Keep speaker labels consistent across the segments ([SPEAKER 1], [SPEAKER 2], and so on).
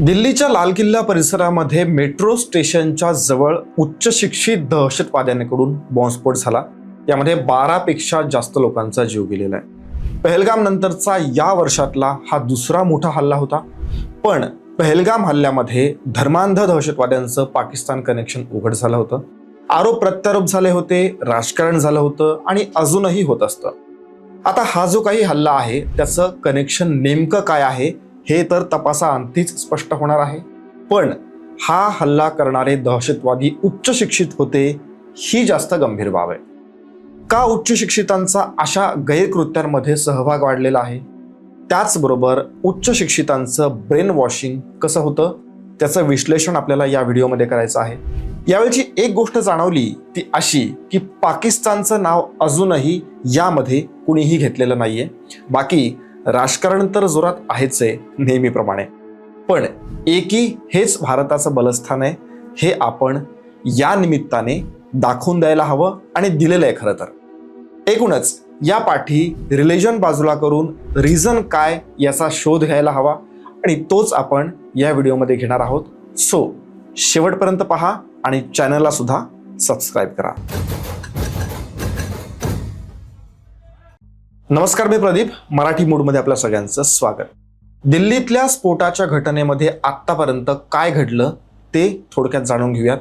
[SPEAKER 1] दिल्लीच्या लाल किल्ला परिसरामध्ये मेट्रो स्टेशनच्या जवळ उच्च शिक्षित दहशतवाद्यांकडून बॉम्बस्फोट झाला. यामध्ये बारापेक्षा जास्त लोकांचा जीव गेलेला आहे. पहलगाम नंतरचा या वर्षातला हा दुसरा मोठा हल्ला होता. पण पहलगाम हल्ल्यामध्ये धर्मांध दहशतवाद्यांचं पाकिस्तान कनेक्शन उघड झालं होतं. आरोप प्रत्यारोप झाले होते राजकारण झालं होतं आणि अजूनही होत असतं. आता हा जो काही हल्ला आहे त्याचं कनेक्शन नेमकं काय आहे हे तर तपासाअंतीच स्पष्ट होणार आहे. पण हा हल्ला करणारे दहशतवादी उच्च शिक्षित होते ही जास्त गंभीर बाब आहे. का उच्च शिक्षितांचा अशा गैरकृत्यांमध्ये सहभाग वाढलेला आहे? त्याचबरोबर उच्च शिक्षितांचं ब्रेन वॉशिंग कसं होतं? त्याचं विश्लेषण आपल्याला या व्हिडिओमध्ये करायचं आहे. यावेळची एक गोष्ट जाणवली ती अशी की पाकिस्तानचं नाव अजूनही यामध्ये कुणीही घेतलेलं नाहीये. बाकी राजकारण तर जोरात आहेच आहे नेहमीप्रमाणे. पण एकी हेच भारताचं बलस्थान आहे हे आपण या निमित्ताने दाखवून द्यायला हवं आणि दिलेलं आहे खरं तर. एकूणच या पाठी रिलेजन बाजूला करून रिझन काय याचा शोध घ्यायला हवा आणि तोच आपण या व्हिडिओमध्ये घेणार आहोत. सो शेवटपर्यंत पहा आणि चॅनलला सुद्धा सबस्क्राईब करा. नमस्कार मी प्रदीप मराठी मूडमध्ये आपल्या सगळ्यांचं स्वागत. दिल्लीतल्या स्फोटाच्या घटनेमध्ये आत्तापर्यंत काय घडलं ते थोडक्यात जाणून घेऊयात.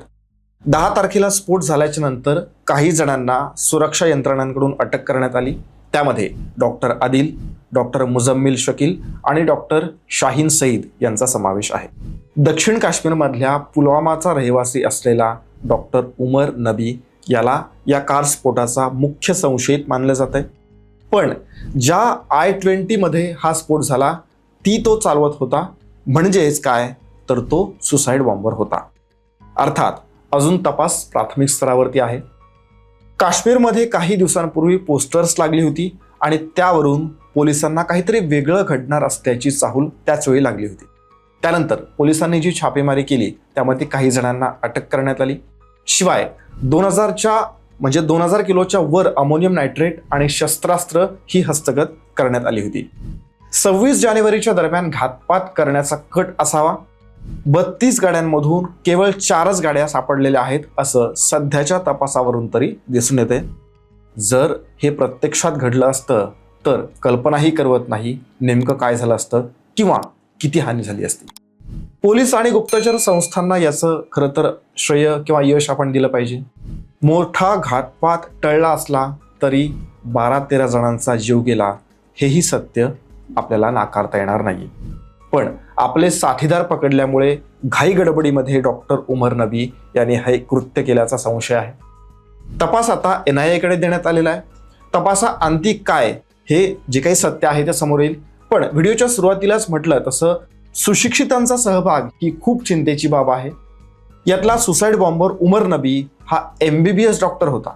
[SPEAKER 1] दहा तारखेला स्फोट झाल्याच्यानंतर काही जणांना सुरक्षा यंत्रणांकडून अटक करण्यात आली. त्यामध्ये डॉक्टर आदिल डॉक्टर मुजम्मिल शकील आणि डॉक्टर शाहीन सईद यांचा समावेश आहे. दक्षिण काश्मीरमधल्या पुलवामाचा रहिवासी असलेला डॉक्टर उमर नबी याला या कार स्फोटाचा मुख्य संशयित मानलं जात आहे पण ज्या आय ट्वेंटीमध्ये हा स्फोट झाला ती तो चालवत होता. म्हणजेच काय? तर तो सुसाईड बॉम्बर होता. अर्थात अजून तपास प्राथमिक स्तरावरती आहे. काश्मीरमध्ये काही दिवसांपूर्वी पोस्टर्स लागली होती आणि त्यावरून पोलिसांना काहीतरी वेगळं घडणार असल्याची चाहूल त्याच वेळी लागली होती. त्यानंतर पोलिसांनी जी छापेमारी केली त्यामध्ये काही जणांना अटक करण्यात आली. शिवाय दोन हजारच्या म्हणजे दोन हजार किलोच्या वर अमोनियम नायट्रेट आणि शस्त्रास्त्र ही हस्तगत करण्यात आली होती. सव्वीस जानेवारीच्या दरम्यान घातपात करण्याचा कट असावा. बत्तीस गाड्यांमधून केवळ चारच गाड्या सापडलेल्या आहेत असं सध्याच्या तपासावरून तरी दिसून येते. जर हे प्रत्यक्षात घडलं असतं तर कल्पनाही करवत नाही नेमकं काय झालं असतं किंवा किती हानी झाली असती. पोलीस आणि गुप्तचर संस्थांना याचं खरं तर श्रेय किंवा यश आपण दिलं पाहिजे. मोठा घातपात टळला असला तरी बारा तेरा जणांचा जीव गेला हेही सत्य आपल्याला नाकारता येणार नाही. पण आपले साथीदार पकडल्यामुळे घाई गडबडीमध्ये डॉक्टर उमर नबी यांनी हे कृत्य केल्याचा संशय आहे. तपास आता एन आय एकडे देण्यात आलेला आहे. तपासा अंतिक काय हे जे काही सत्य आहे ते समोर येईल. पण व्हिडिओच्या सुरुवातीलाच म्हटलं तसं सुशिक्षितांचा सहभाग ही खूप चिंतेची बाब आहे. यातला सुसाईड बॉम्बर उमर नबी हा M B B S doctor होता.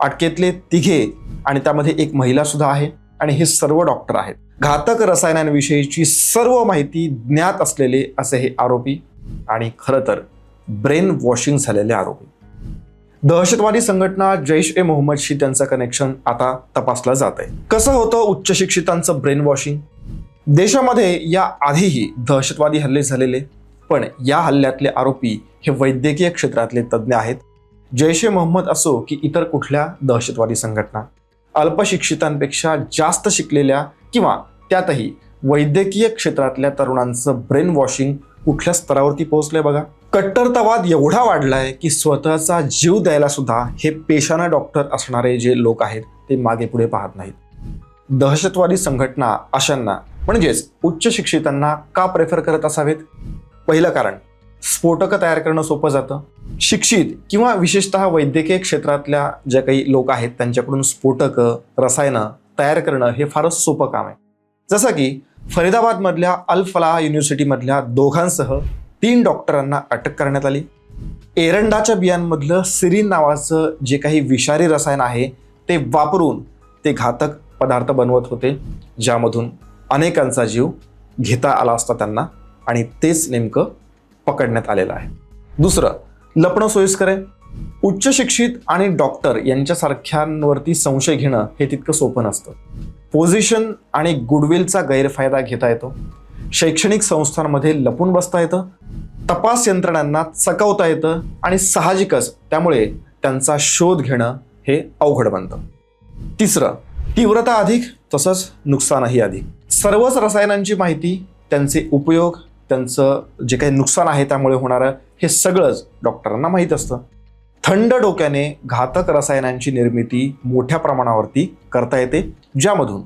[SPEAKER 1] अटकेतले तिघे आणि त्यामध्ये एक महिला सुद्धा आहे आणि हे सर्व डॉक्टर आहेत. घातक रसायनांविषयीची सर्व माहिती ज्ञात असलेले असे हे आरोपी आणि खरं तर ब्रेन वॉशिंग झालेले आरोपी. दहशतवादी संघटना जैश ए मोहम्मदशी त्यांचं कनेक्शन आता तपासलं जात आहे कसं होतं उच्च शिक्षितांचं ब्रेन वॉशिंग देशामध्ये या आधीही दहशतवादी हल्ले झालेले पण या हल्ल्यातले आरोपी हे वैद्यकीय क्षेत्रातले तज्ज्ञ आहेत. जैश ए मोहम्मद असो की इतर कुठल्या दहशतवादी संघटना अल्पशिक्षितांपेक्षा जास्त शिकलेल्या किंवा त्यातही वैद्यकीय क्षेत्रातल्या तरुणांचं ब्रेन वॉशिंग कुठल्या स्तरावरती पोहोचलंय बघा. कट्टरतावाद एवढा वाढलाय की स्वतःचा जीव द्यायला सुद्धा हे पेशाना डॉक्टर असणारे जे लोक आहेत ते मागे पुढे पाहत नाहीत. दहशतवादी संघटना अशांना म्हणजेच उच्च शिक्षितांना का प्रेफर करत असावेत? पहिलं कारण स्फोटकं तयार करणं सोपं जातं. शिक्षित किंवा विशेषतः वैद्यकीय क्षेत्रातल्या ज्या काही लोक आहेत त्यांच्याकडून स्फोटकं रसायनं तयार करणं हे फारच सोपं काम आहे. जसं की फरीदाबादमधल्या अल फलाह युनिव्हर्सिटीमधल्या दोघांसह तीन डॉक्टरांना अटक करण्यात आली. एरंडाच्या बियांमधलं सिरीन नावाचं जे काही विषारी रसायन आहे ते वापरून ते घातक पदार्थ बनवत होते ज्यामधून अनेकांचा जीव घेता आला असता त्यांना. आणि तेच नेमकं पकडण्यात आलेलं आहे. दुसरं लपणं सोयीस्कर आहे. उच्च शिक्षित आणि डॉक्टर यांच्यासारख्यांवरती संशय घेणं हे तितकं सोपं नसतं. पोझिशन आणि गुडविलचा गैरफायदा घेता येतो. शैक्षणिक संस्थांमध्ये लपून बसता येतं. तपास यंत्रणांना चकवता येतं आणि साहजिकच त्यामुळे त्यांचा शोध घेणं हे अवघड बनतं. तिसरं तीव्रता अधिक तसंच नुकसानही अधिक. सर्वच रसायनांची माहिती त्यांचे उपयोग त्यांचं जे काही नुकसान आहे त्यामुळे होणारं हे सगळंच डॉक्टरांना माहीत असतं. थंड डोक्याने घातक रसायनांची निर्मिती मोठ्या प्रमाणावरती करता येते ज्यामधून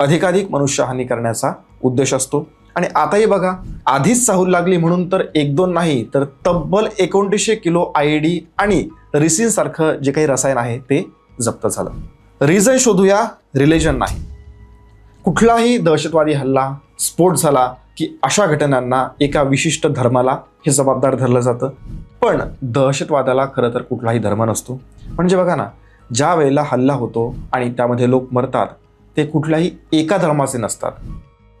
[SPEAKER 1] अधिकाधिक मनुष्यहानी करण्याचा उद्देश असतो. आणि आताही बघा आधीच चाहूल लागली म्हणून तर एक दोन नाही तर तब्बल एकोणतीसशे किलो आय डी आणि रिसिनसारखं जे काही रसायन आहे ते जप्त झालं. रिझन शोधूया रिलेजन नाही. कुठलाही दहशतवादी हल्ला स्फोट झाला की अशा घटनांना एका विशिष्ट धर्माला हे जबाबदार धरलं जातं. पण दहशतवादाला खरं तर कुठलाही धर्म नसतो. म्हणजे बघा ना ज्या वेळेला हल्ला होतो आणि त्यामध्ये लोक मरतात ते कुठल्याही एका धर्माचे नसतात.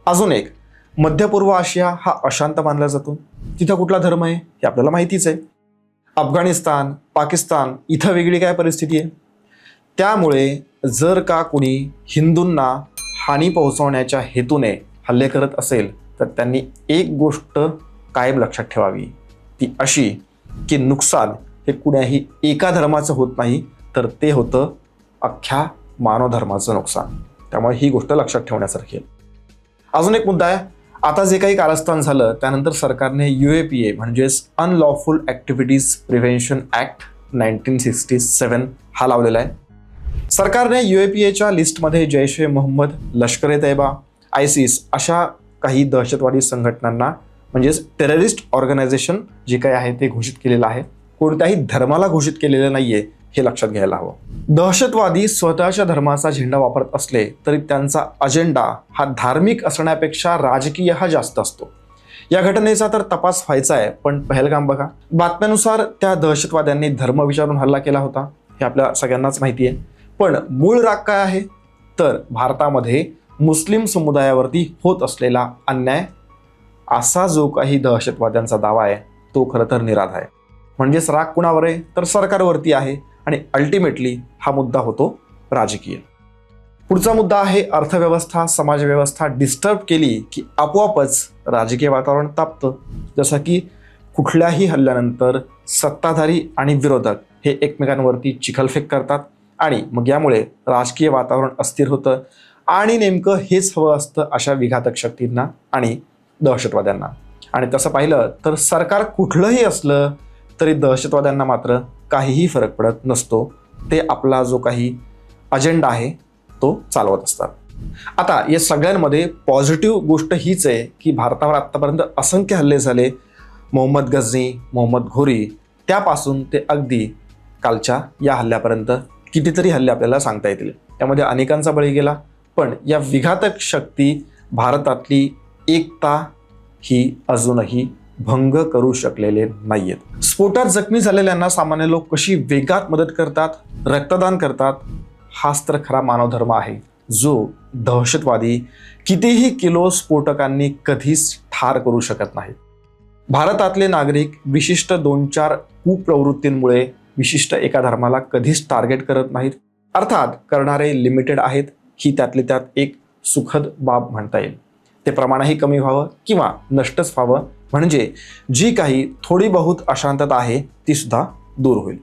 [SPEAKER 1] अजून एक मध्य पूर्व आशिया हा अशांत मानला जातो. तिथं कुठला धर्म आहे? हे आपल्याला माहितीच आहे. अफगाणिस्तान पाकिस्तान इथं वेगळी काय परिस्थिती आहे? त्यामुळे जर का कुणी हिंदूंना हानी पोहोचवण्याच्या हेतूने हल्ले करत असेल तर त्यांनी एक गोष्ट कायम लक्षात ठेवावी. ती अशी की नुकसान हे कुण्याही एका धर्माचं होत नाही तर ते होतं अख्ख्या मानवधर्माचं नुकसान. त्यामुळे ही गोष्ट लक्षात ठेवण्यासारखी आहे. अजून एक मुद्दा आहे. आता जे काही कारस्थान झालं त्यानंतर सरकारने यू ए पी ए म्हणजेच unlawful activities prevention act nineteen sixty seven हा लावलेला आहे. सरकारने यू ए पी एच्या लिस्टमध्ये जैश ए मोहम्मद लष्कर ए तैबा आयसिस अशा काही दहशतवादी संघटनांना म्हणजेच टेररिस्ट ऑर्गनायझेशन जे काही आहे ते घोषित केलेलं आहे. कोणत्याही धर्माला घोषित केलेलं नाहीये हे लक्षात घ्यायला हवं. दहशतवादी स्वतःच्या धर्माचा झेंडा वापरत असले तरी त्यांचा अजेंडा हा धार्मिक असण्यापेक्षा राजकीय हा जास्त असतो. या घटनेचा तर तपास व्हायचा आहे पण पहलगाम बघा. बातम्यानुसार त्या दहशतवाद्यांनी धर्म विचारून हल्ला केला होता हे आपल्या सगळ्यांनाच माहिती आहे. पण मूळ राग काय आहे? तर भारतामध्ये मुस्लिम समुदायावरती होत असलेला अन्याय असा जो काही दहशतवाद्यांचा दावा आहे तो खरं तर निराध आहे. म्हणजेच राग कुणावर आहे? तर सरकारवरती आहे आणि अल्टिमेटली हा मुद्दा होतो राजकीय. पुढचा मुद्दा आहे अर्थव्यवस्था समाजव्यवस्था डिस्टर्ब केली की आपोआपच राजकीय वातावरण तापतं. जसं की कुठल्याही हल्ल्यानंतर सत्ताधारी आणि विरोधक हे एकमेकांवरती चिखलफेक करतात आणि मग यामुळे राजकीय वातावरण अस्थिर होतं. आणि नेमकं हेच हवं असतं अशा विघातक शक्तींना आणि दहशतवाद्यांना. आणि तसं पाहिलं तर सरकार कुठलंही असलं तरी दहशतवाद्यांना मात्र काहीही फरक पडत नसतो. ते आपला जो काही अजेंडा आहे तो चालवत असतात. आता या सगळ्यांमध्ये पॉझिटिव्ह गोष्ट हीच आहे की भारतावर आत्तापर्यंत असंख्य हल्ले झाले. मोहम्मद गझनी मोहम्मद घोरी त्यापासून ते अगदी कालच्या या हल्ल्यापर्यंत कितीतरी हल्ले आपल्याला सांगता येतील. त्यामध्ये अनेकांचा बळी गेला. पण या विघातक शक्ती भारतातली एकता ही अजूनही भंग करू शकलेले नाहीयेत. स्फोटात जखमी झालेल्यांना सामान्य लोक कशी वेगात मदत करतात रक्तदान करतात हाच तर खरा मानवधर्म आहे. जो दहशतवादी कितीही किलो स्फोटकांनी कधीच ठार करू शकत नाही. भारतातले नागरिक विशिष्ट दोन चार कुप्रवृत्तींमुळे विशिष्ट एका धर्माला कधीच टार्गेट करत नाहीत. अर्थात करणारे लिमिटेड आहेत. ही त्यातली त्यात एक सुखद बाब म्हणता येईल. ते प्रमाणही कमी व्हावं किंवा नष्टच व्हावं म्हणजे जी काही थोडी बहुत अशांतता आहे ती सुद्धा दूर होईल.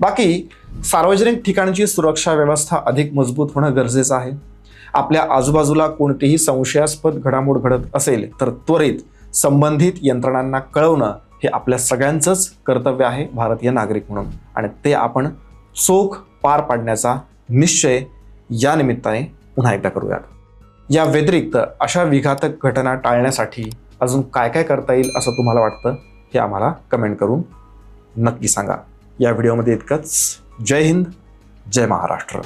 [SPEAKER 1] बाकी सार्वजनिक ठिकाणची सुरक्षा व्यवस्था अधिक मजबूत होणं गरजेचं आहे. आपल्या आजूबाजूला कोणतीही संशयास्पद घडामोड घडत असेल तर त्वरित संबंधित यंत्रणांना कळवणं हे आपल्या सगळ्यांचंच कर्तव्य आहे भारतीय नागरिक म्हणून. आणि ते आपण चोख पार पाडण्याचा निश्चय या निमित्ताने पुन्हा एकदा करूयात. या व्यतिरिक्त अशा विघातक घटना टाळण्यासाठी अजून काय काय करता येईल असं तुम्हाला वाटतं हे आम्हाला कमेंट करून नक्की सांगा. या व्हिडिओमध्ये इतकंच. जय हिंद जय महाराष्ट्र.